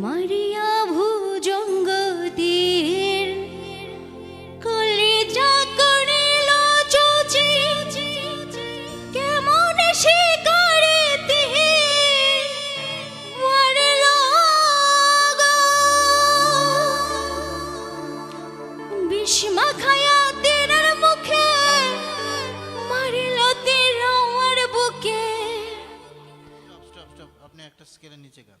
মারিয়া ভুজঙ্গতীর কলিজা করিল চুচি। কেমন সে করে তিহির মারিল গো। বিস্মা খায়া তীর বুকে। আপনি একটা স্কেলের নিচে গান।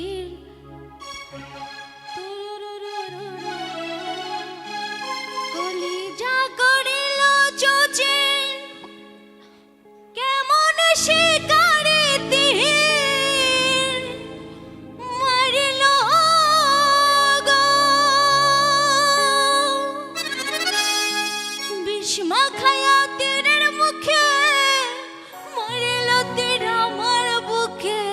বিস্মা খায়া তীরের মুখে, মারিল তীর আমার বুকে।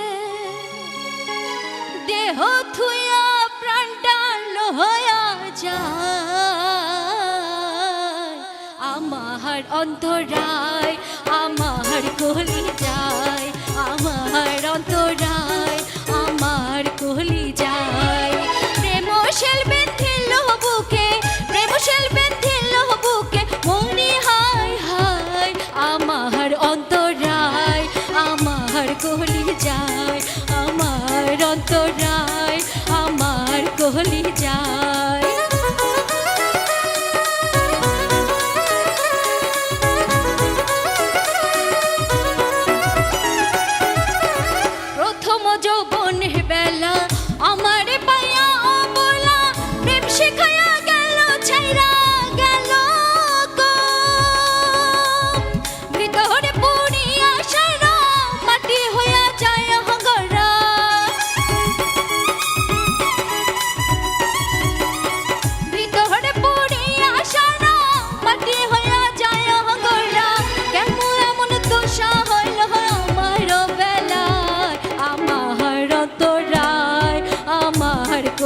দেহ থুয়া প্রাণটা লহয়া যায়। আমার অন্তরায়, আমার কলি যায়। আমার অন্তরায় আমার অন্তরায় আমার কলি যায়। প্রথম যৌবনে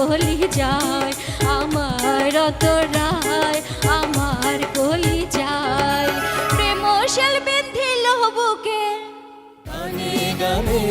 কলি যায় আমার অন্তরায় আমার কলি যায়। প্রেম শেল বেঁধিল বুকে গানে গানে